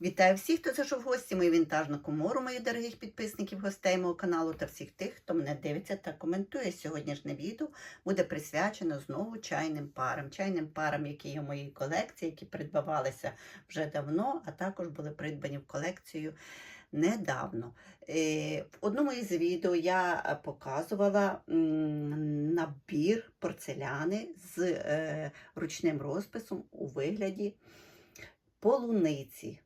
Вітаю всіх, хто зайшов в гості, мою вінтажну комору, моїх дорогих підписників, гостей мого каналу та всіх тих, хто мене дивиться та коментує. Сьогоднішнє відео буде присвячено знову чайним парам. Чайним парам, які є в моїй колекції, які придбавалися вже давно, а також були придбані в колекцію недавно. Е, В одному із відео я показувала набір порцеляни з е, ручним розписом у вигляді полуниці.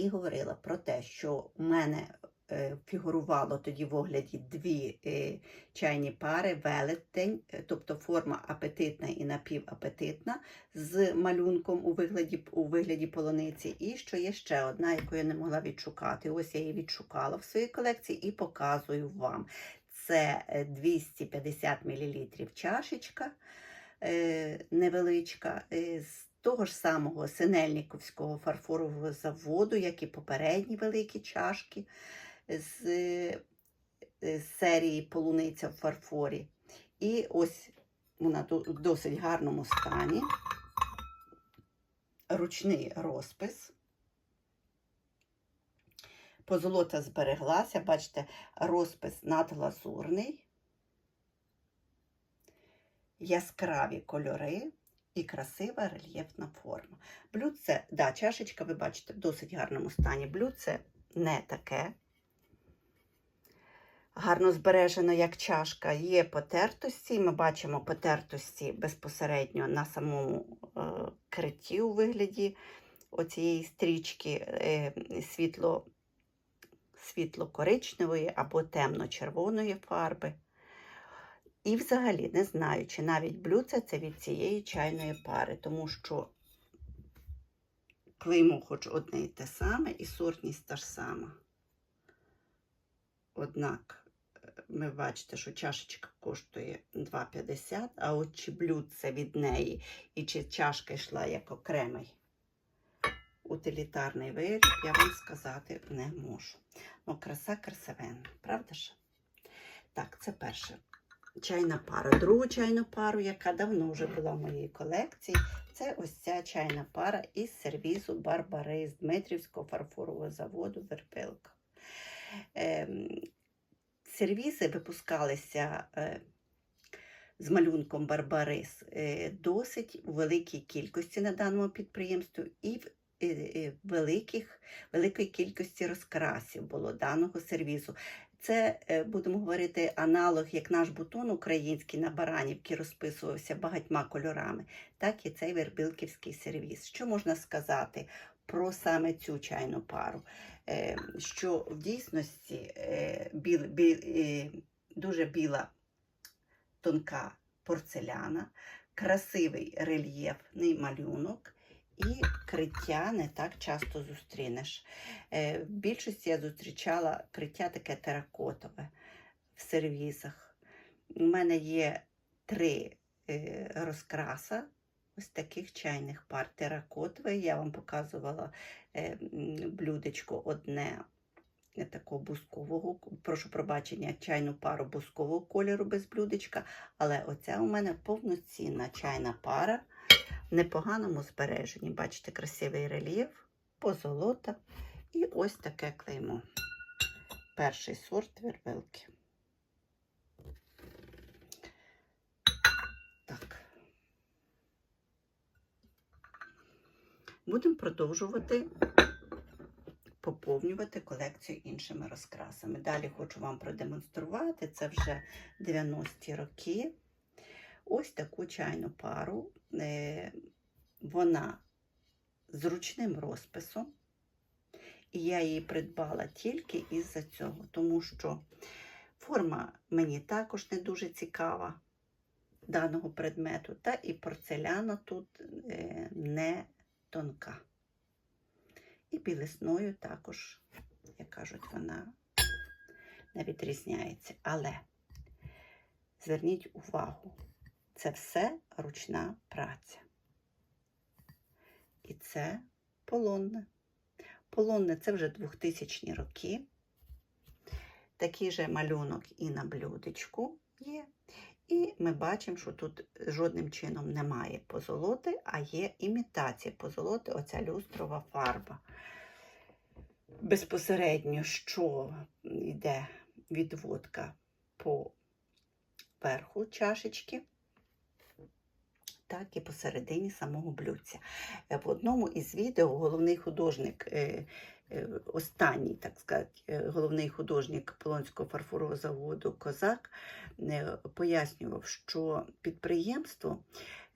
І говорила про те, що в мене е, фігурувало тоді в огляді дві е, чайні пари, велетень, е, тобто форма апетитна і напівапетитна з малюнком у вигляді, у вигляді полуниці. І що є ще одна, яку я не могла відшукати. Ось я її відшукала в своїй колекції і показую вам. Це е, 250 мл чашечка невеличка. з того ж самого Синельниковського фарфорового заводу, як і попередні великі чашки з, е, з серії Полуниця в фарфорі. І ось вона в досить гарному стані. Ручний розпис. Позолота збереглася, бачите, розпис надглазурний, яскраві кольори і красива рельєфна форма. Блюдце, да, чашечка, ви бачите, в досить гарному стані. Блюдце не таке. Гарно збережено, як чашка. Є потертості. Ми бачимо потертості безпосередньо на самому е, критті у вигляді оцієї стрічки е, світло, світло-коричневої або темно-червоної фарби. І взагалі не знаю, чи навіть блюдце це від цієї чайної пари, тому що клеймо хоч одне і те саме, і сортність та ж сама. Однак, е, ми бачите, що чашечка коштує 2,50, а от чи блюдце від неї, і чи чашка йшла як окремий утилітарний виріб, я вам сказати не можу. Ну, краса красивенна, правда ж? Так, це перше чайна пара. Другу чайну пару, яка давно вже була в моїй колекції, це ось ця чайна пара із сервізу Барбари з Дмитрівського фарфорового заводу Верпилка. Ем, сервізи випускалися е, з малюнком Барбарис е, досить у великій кількості на даному підприємстві і в е, великих, великої кількості розкрасів було даного сервізу. Це, е, будемо говорити, аналог, як наш бутон український на Баранівці розписувався багатьма кольорами, так і цей вербилківський сервіс. Що можна сказати про саме цю чайну пару? Е, Що в дійсності е, біл, біл, дуже біла тонка порцеляна, красивий рельєфний малюнок. І криття не так часто зустрінеш. Е, В більшості я зустрічала криття таке теракотове в сервізах. У мене є три е, розкраса ось таких чайних пар. Теракотове. Я вам показувала е, блюдечко одне такого бускового, прошу пробачення, чайну пару бускового кольору без блюдечка. Але оця у мене повноцінна чайна пара непоганому збереженні. Бачите, красивий рельєф, позолота і ось таке клеймо. Перший сорт вербилки. Так. Будемо продовжувати поповнювати колекцію іншими розкрасами. Далі хочу вам продемонструвати, це вже 90-ті роки. Ось таку чайну пару. Е, Вона з ручним розписом. І я її придбала тільки із-за цього, тому що форма мені також не дуже цікава даного предмету, та і порцеляна тут е, не тонка. І білесною також, як кажуть, вона не відрізняється. Але зверніть увагу, це все ручна праця. І це полонне. Полонне це вже 2000 роки. Такий же малюнок і на блюдечку є. І ми бачимо, що тут жодним чином немає позолоти, а є імітація позолоти, оця люстрова фарба. Безпосередньо, що йде відводка по верху чашечки, так і посередині самого блюдця. Е, В одному із відео головний художник, е, е, останній, так сказати, головний художник Полонського фарфорового заводу Козак пояснював, що підприємство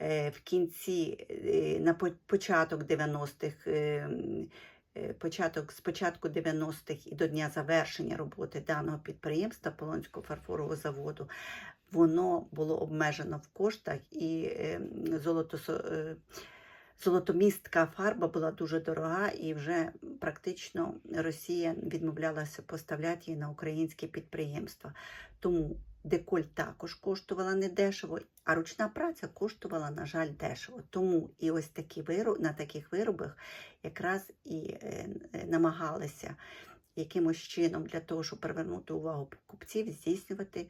в кінці, на початок 90-х, е, м, е, початок, з початку 90-х і до дня завершення роботи даного підприємства Полонського фарфорового заводу, воно було обмежено в коштах і е, золото, е, золотомістка фарба була дуже дорога, і вже практично Росія відмовлялася поставляти її на українські підприємства. Тому деколь також коштувала недешево, а ручна праця коштувала, на жаль, дешево. Тому і ось такі вироб, на таких виробах якраз і е, намагалися якимось чином для того, щоб привернути увагу покупців, здійснювати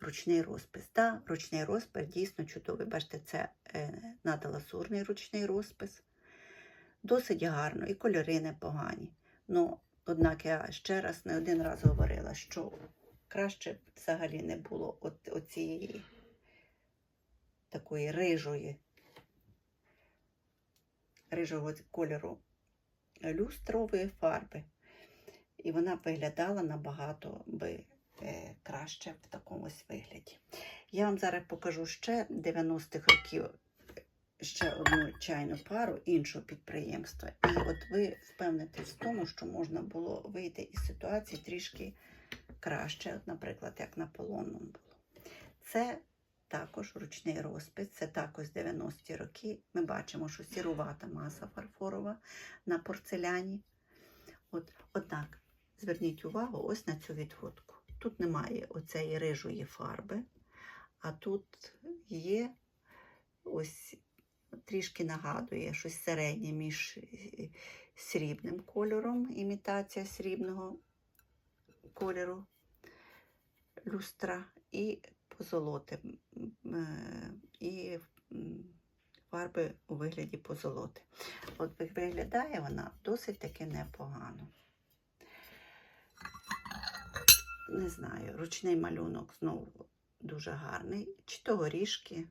ручний розпис. Так, ручний розпис дійсно чудовий. Бачите, це е, надаласурний ручний розпис. Досить гарно, і кольори непогані. Ну, однак я ще раз не один раз говорила, що краще б взагалі не було от, оцієї такої рижої, рижого кольору люстрової фарби. І вона виглядала набагато би краще в такому вигляді. Я вам зараз покажу ще 90-х років ще одну чайну пару іншого підприємства. І от ви впевнитесь в тому, що можна було вийти із ситуації трішки краще, наприклад, як на полонному було. Це також ручний розпис, це також 90-ті роки. Ми бачимо, що сірувата маса фарфорова на порцеляні. От, однак, зверніть увагу ось на цю відводку. Тут немає оцеї рижої фарби, а тут є ось трішки нагадує щось середнє між е, срібним кольором, імітація срібного кольору люстра і позолоти, м, е, і фарби у вигляді позолоти. От ви- виглядає вона досить таки непогано. Не знаю, ручний малюнок знову дуже гарний. Чи то горішки,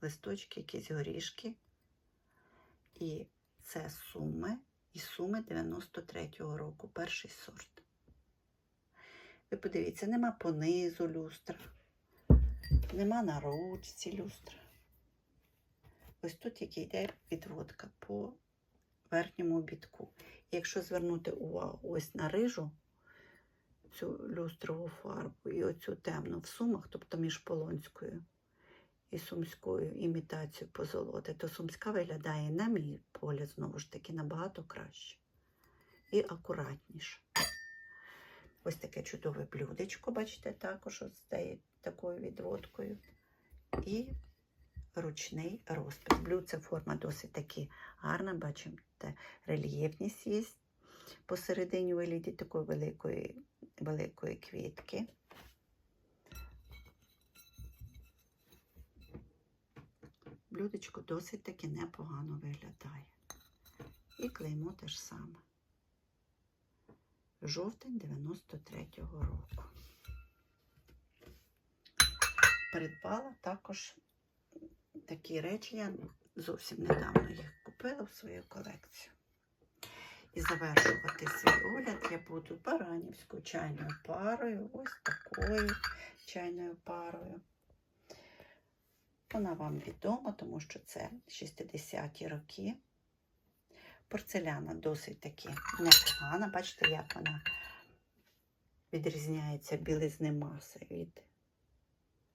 листочки, якісь горішки. І це суми. І суми 93-го року, перший сорт. Ви подивіться, нема понизу люстра, нема на ручці люстра. Ось тут як йде підводка по верхньому обідку. І якщо звернути увагу ось на рижу, цю люстрову фарбу і оцю темну в сумах, тобто між полонською і сумською імітацією позолоти, то сумська виглядає, на мій погляд, знову ж таки, набагато краще і акуратніше. Ось таке чудове блюдечко, бачите, також з такою відводкою. І ручний розпис. Блюдце форма досить таки гарна, бачимо, де рельєфність є посередині вигляді такої великої, великої квітки. Блюдечко досить таки непогано виглядає. І клеймо те ж саме. Жовтень 93-го року. Придбала також такі речі. Я зовсім недавно їх купила в свою колекцію. І завершувати свій огляд я буду баранівською чайною парою, ось такою чайною парою. Вона вам відома, тому що це 60-ті роки. Порцеляна досить таки непогана. Бачите, як вона відрізняється білизни маси від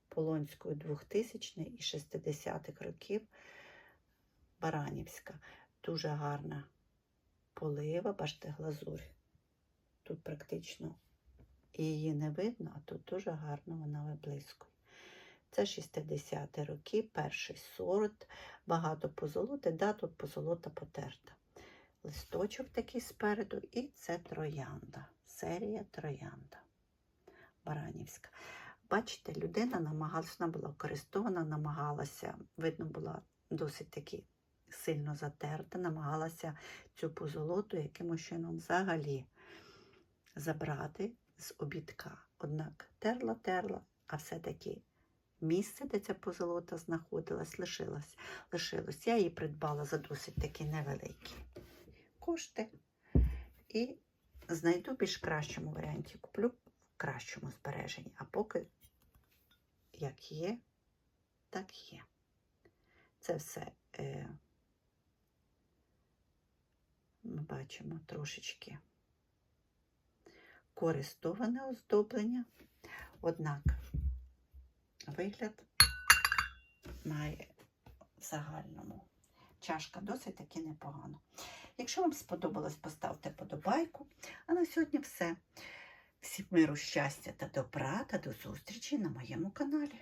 Полонської 2000 і 60-х років. Баранівська. Дуже гарна полива, бачите, глазурь. Тут практично її не видно, а тут дуже гарно вона виблискує. Це 60-ті роки, перший сорт, багато позолоти, да, тут позолота потерта. Листочок такий спереду, і це троянда. Серія троянда. Баранівська. бачите, людина намагалася, вона була користована, намагалася, видно, була досить таки сильно затерта, намагалася цю позолоту якимось чином взагалі забрати з обідка. Однак терла, терла, а все-таки місце, де ця позолота знаходилась, лишилось. лишилось. Я її придбала за досить такі невеликі кошти і знайду більш кращому варіанті. Куплю в кращому збереженні. А поки як є, так є. Це все е, ми бачимо трошечки користоване оздоблення, однак вигляд має в загальному. Чашка досить таки непогано. Якщо вам сподобалось, поставте подобайку. А на сьогодні все. Всім миру, щастя та добра та до зустрічі на моєму каналі.